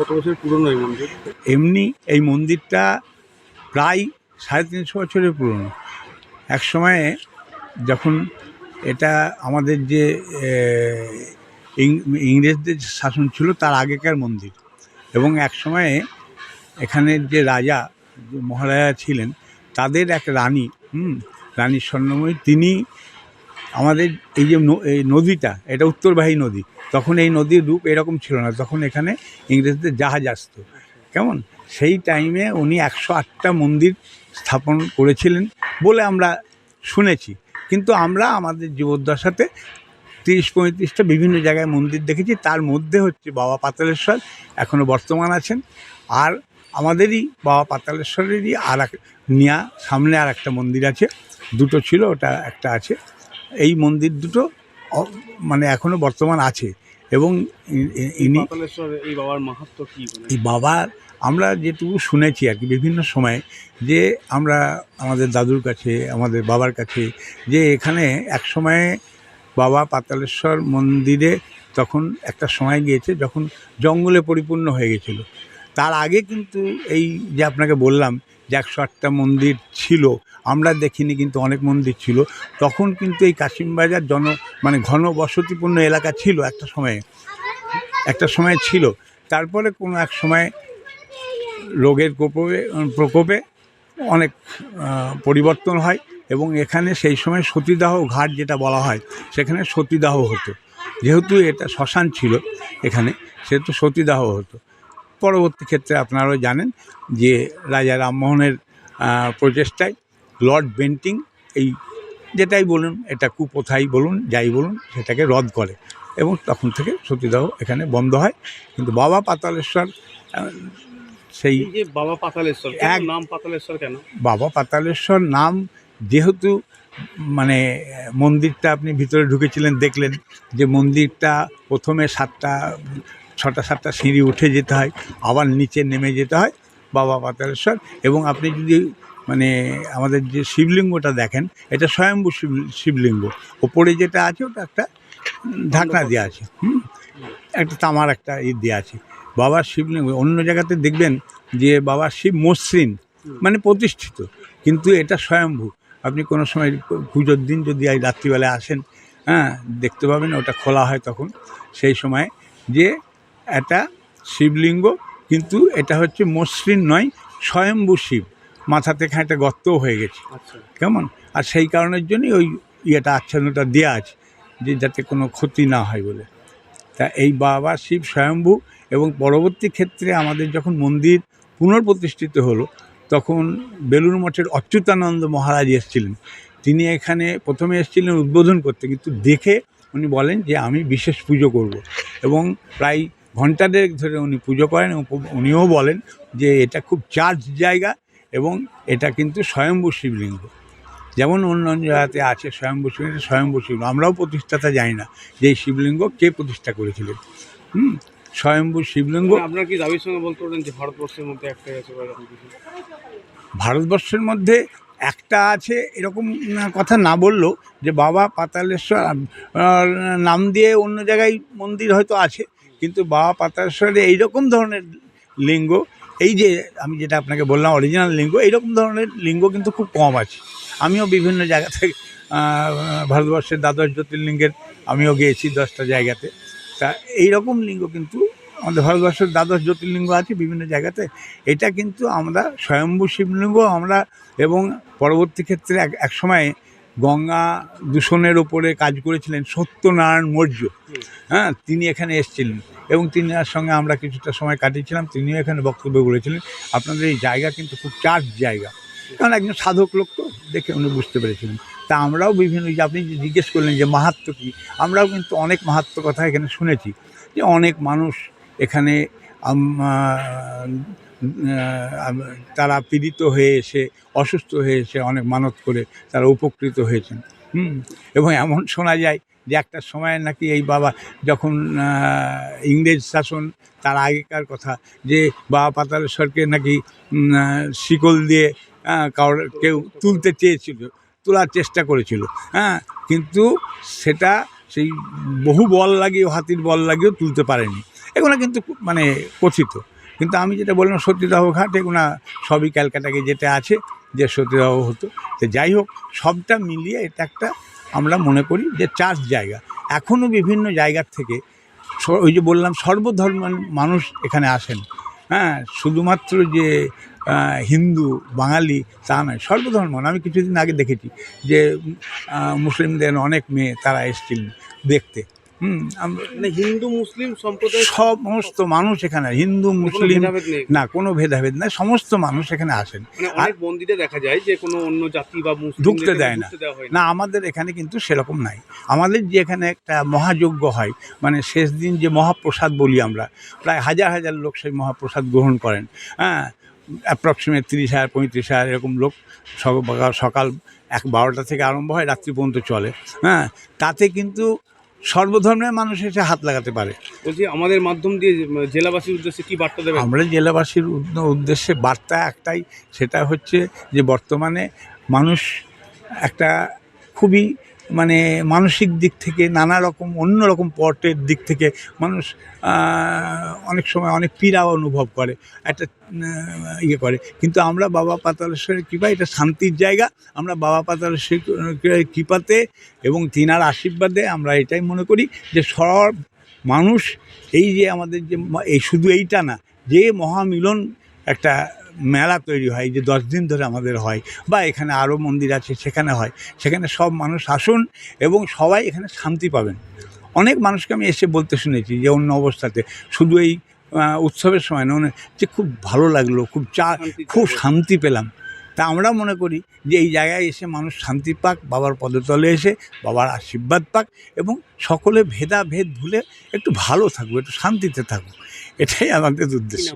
কত বছর পুরনো এই মন্দির? এমনি এই মন্দিরটা প্রায় সাড়ে তিনশো বছরের পুরনো। এক সময়ে যখন এটা আমাদের যে ইংরেজদের শাসন ছিল তার আগেকার মন্দির এবং এক সময়ে এখানের যে রাজা মহারাজা ছিলেন, তাদের এক রানী, হুম, রানী স্বর্ণময়ী, তিনি আমাদের এই যে এই নদীটা, এটা উত্তরবাহী নদী, তখন এই নদীর রূপ এরকম ছিল না, তখন এখানে ইংরেজদের জাহাজ আসতো। কেমন? সেই টাইমে উনি একশো আটটা মন্দির স্থাপন করেছিলেন বলে আমরা শুনেছি। কিন্তু আমরা আমাদের জীবদ্দশাতে তিরিশ পঁয়ত্রিশটা বিভিন্ন জায়গায় মন্দির দেখেছি, তার মধ্যে হচ্ছে বাবা পাতালেশ্বর এখনও বর্তমান আছেন। আর আমাদেরই বাবা পাতালেশ্বরেরই আর এক নিয়া সামনে আর একটা মন্দির আছে, দুটো ছিল, ওটা একটা আছে। এই মন্দির দুটো মানে এখনও বর্তমান আছে এবং ইনি এই বাবার মাহাত্ম কি এই বাবার আমরা যেটুকু শুনেছি আর কি বিভিন্ন সময়ে যে আমরা আমাদের দাদুর কাছে আমাদের বাবার কাছে যে এখানে এক সময়ে বাবা পাতালেশ্বর মন্দিরে তখন একটা সময় গিয়েছে যখন জঙ্গলে পরিপূর্ণ হয়ে গেছিল। তার আগে কিন্তু এই যে আপনাকে বললাম যে একশো আটটা মন্দির ছিল, আমরা দেখিনি কিন্তু অনেক মন্দির ছিল। তখন কিন্তু এই কাশিমবাজার জন মানে ঘন বসতিপূর্ণ এলাকা ছিল একটা সময়ে। একটা সময় ছিল। তারপরে কোনো এক সময় রোগের প্রকোপে প্রকোপে অনেক পরিবর্তন হয় এবং এখানে সেই সময় সতীদাহ ঘাট যেটা বলা হয়, সেখানে সতীদাহ হতো। যেহেতু এটা শ্মশান ছিল এখানে, সেহেতু সতীদাহ হতো। পরবর্তী ক্ষেত্রে আপনারাও জানেন যে রাজা রামমোহনের প্রচেষ্টায় লর্ড বেন্টিং এই যেটাই বলুন এটা কুপ্রথাই বলুন যাই বলুন সেটাকে রদ করে এবং তখন থেকে সতীদাহ এখানে বন্ধ হয়। কিন্তু বাবা পাতালেশ্বর সেই যে বাবা পাতালেশ্বর এক নাম পাতালেশ্বর কেন? বাবা পাতালেশ্বর নাম যেহেতু মানে মন্দিরটা আপনি ভিতরে ঢুকেছিলেন দেখলেন যে মন্দিরটা প্রথমে সাতটা ছটা সাতটা সিঁড়ি উঠে যেতে হয় আবার নিচে নেমে যেতে হয় বাবা পাতালেশ্বর। এবং আপনি যদি মানে আমাদের যে শিবলিঙ্গটা দেখেন এটা স্বয়ম্ভু শিব শিবলিঙ্গ। ওপরে যেটা আছে ওটা একটা ঢাকনা দেওয়া আছে হুম? একটা তামার একটা ই দেওয়া আছে। বাবার শিবলিঙ্গ অন্য জায়গাতে দেখবেন যে বাবার শিব মসৃণ মানে প্রতিষ্ঠিত কিন্তু এটা স্বয়ম্ভু। আপনি কোনো সময় পুজোর দিন যদি এই রাত্রিবেলায় আসেন হ্যাঁ দেখতে পাবেন ওটা খোলা হয় তখন। সেই সময় যে এটা শিবলিঙ্গ কিন্তু এটা হচ্ছে মসৃণ নয় স্বয়ম্ভু শিব। মাথা থেকে একটা গর্তও হয়ে গেছে। আচ্ছা। কেমন? আর সেই কারণের জন্যই ওই ইয়েটা আচ্ছন্নটা দেওয়া আছে যে যাতে কোনো ক্ষতি না হয় বলে। তা এই বাবা শিব স্বয়ম্ভু এবং পরবর্তী ক্ষেত্রে আমাদের যখন মন্দির পুনর্প্রতিষ্ঠিত হলো তখন বেলুর মঠের অচ্যুতানন্দ মহারাজ এসেছিলেন। তিনি এখানে প্রথমে এসেছিলেন উদ্বোধন করতে কিন্তু দেখে উনি বলেন যে আমি বিশেষ পুজো করব। এবং প্রায় ঘণ্টা দেড়েক ধরে উনি পুজো করেন এবং উনিও বলেন যে এটা খুব চার্জ জায়গা এবং এটা কিন্তু স্বয়ম্ভু শিবলিঙ্গ। যেমন অন্য অন্য জায়গাতে আছে স্বয়ম্ভু শিবলিঙ্গ স্বয়ম্ভু শিবলিঙ্গ। আমরাও প্রতিষ্ঠাতা জানি না যে এই শিবলিঙ্গ কে প্রতিষ্ঠা করেছিলেন। হুম? স্বয়ম্ভু শিবলিঙ্গ মানে আপনার কি দাবির সঙ্গে বলতে পারেন যে ভারতবর্ষের মধ্যে একটা আছে ভারতবর্ষের মধ্যে একটা আছে এরকম কথা না বললেও যে বাবা পাতালেশ্বর নাম দিয়ে অন্য জায়গায় মন্দির হয়তো আছে কিন্তু বাবা পাতালেশ্বরে এইরকম ধরনের লিঙ্গ, এই যে আমি যেটা আপনাকে বললাম অরিজিনাল লিঙ্গ, এইরকম ধরনের লিঙ্গ কিন্তু খুব কম আছে। আমিও বিভিন্ন জায়গা থেকে ভারতবর্ষের দ্বাদশ জ্যোতির্লিঙ্গের আমিও গিয়েছি দশটা জায়গাতে। তা এইরকম লিঙ্গ কিন্তু আমাদের ভারতবর্ষের দ্বাদশ জ্যোতির্লিঙ্গ আছে বিভিন্ন জায়গাতে। এটা কিন্তু আমরা স্বয়ম্ভু শিবলিঙ্গ আমরা এবং পরবর্তী ক্ষেত্রে এক সময় গঙ্গা দূষণের ওপরে কাজ করেছিলেন সত্যনারায়ণ মৌর্য। হ্যাঁ তিনি এখানে এসেছিলেন এবং তিনি তিনার সঙ্গে আমরা কিছুটা সময় কাটিয়েছিলাম, তিনিও এখানে বক্তব্য বলেছিলেন আপনাদের এই জায়গা কিন্তু খুব চার্জ জায়গা। কারণ একজন সাধক লোক তো দেখে উনি বুঝতে পেরেছিলেন। তা আমরাও বিভিন্ন, যে আপনি যে জিজ্ঞেস করলেন যে মাহাত্ম কী, আমরাও কিন্তু অনেক মাহাত্ম কথা এখানে শুনেছি যে অনেক মানুষ এখানে তারা পীড়িত হয়ে এসে, অসুস্থ হয়ে এসে অনেক মানত করে তারা উপকৃত হয়েছেন। হুম, এবং এমন শোনা যায় যে একটা সময় নাকি এই বাবা যখন ইংরেজ শাসন, তার আগেকার কথা যে বাবা পাতালেশ্বরকে নাকি শিকল দিয়ে কারোর কেউ তুলতে চেয়েছিল, তোলার চেষ্টা করেছিল। হ্যাঁ কিন্তু সেটা সেই বহু বল লাগিয়েও, হাতির বল লাগিয়েও তুলতে পারেনি। এগুলো কিন্তু মানে কথিত। কিন্তু আমি যেটা বললাম সতীদাহ ঘাট এগুলো সবই ক্যালকাটাকে যেটা আছে যে সতীদাহ হতো। তো যাই হোক, সবটা মিলিয়ে এটা একটা আমরা মনে করি যে চার্চ জায়গা। এখনও বিভিন্ন জায়গার থেকে ওই যে বললাম সর্বধর্মের মানুষ এখানে আসেন। হ্যাঁ শুধুমাত্র যে হিন্দু, বাঙালি, তা নয় সর্বধর্ম আমি কিছুদিন আগে দেখেছি যে মুসলিমদের অনেক মেয়ে তারা এসেছিলেন দেখতে। হুম মানে হিন্দু মুসলিম সম্প্রদায় সমস্ত মানুষ এখানে হিন্দু মুসলিম না কোনো ভেদাভেদ নাই সমস্ত মানুষ এখানে আসেন। মানে অনেক মন্দিরে দেখা যায় যে কোনো অন্য জাতি বা মুসলিম ঢুকতে দেয় না। না। না আমাদের এখানে কিন্তু সেরকম নাই। আমাদের যে এখানে একটা মহাযজ্ঞ হয় মানে শেষ দিন যে মহাপ্রসাদ বলি আমরা প্রায় হাজার হাজার লোক সেই মহাপ্রসাদ গ্রহণ করেন। হ্যাঁ অ্যাপ্রক্সিমেট তিরিশ হাজার পঁয়ত্রিশ হাজার এরকম লোক সকাল এক বারোটা থেকে আরম্ভ হয় রাত্রি পর্যন্ত চলে। হ্যাঁ তাতে কিন্তু সর্বধর্মের মানুষ এসে হাত লাগাতে পারে। বলছি আমাদের মাধ্যম দিয়ে জেলাবাসীর উদ্দেশ্যে কি বার্তা দেবে আমরা জেলাবাসীর উদ্দেশ্যে বার্তা একটাই সেটা হচ্ছে যে বর্তমানে মানুষ একটা খুবই মানে মানসিক দিক থেকে নানা রকম, অন্য রকম পটের দিক থেকে মানুষ অনেক সময় অনেক পীড়া অনুভব করে, একটা ইয়ে করে। কিন্তু আমরা বাবা পাতালেশ্বরের কৃপা এটা শান্তির জায়গা, আমরা বাবা পাতালেশ্বরের কৃপাতে এবং তিনার আশীর্বাদে আমরা এটাই মনে করি যে সব মানুষ, এই যে আমাদের যে, এই শুধু এইটা না, যে মহামিলন একটা মেলা তৈরি হয় যে দশ দিন ধরে আমাদের হয় বা এখানে আরও মন্দির আছে সেখানে হয় সেখানে সব মানুষ আসুন এবং সবাই এখানে শান্তি পাবেন। অনেক মানুষকে আমি এসে বলতে শুনেছি যে অন্য অবস্থাতে শুধু এই উৎসবের সময় না যে খুব ভালো লাগল খুব চা খুব শান্তি পেলাম। তা আমরা মনে করি যে এই জায়গায় এসে মানুষ শান্তি পাক বাবার পদতলে এসে বাবার আশীর্বাদ পাক এবং সকলে ভেদাভেদ ভুলে একটু ভালো থাকুক একটু শান্তিতে থাকুক। এটাই আমাদের উদ্দেশ্য।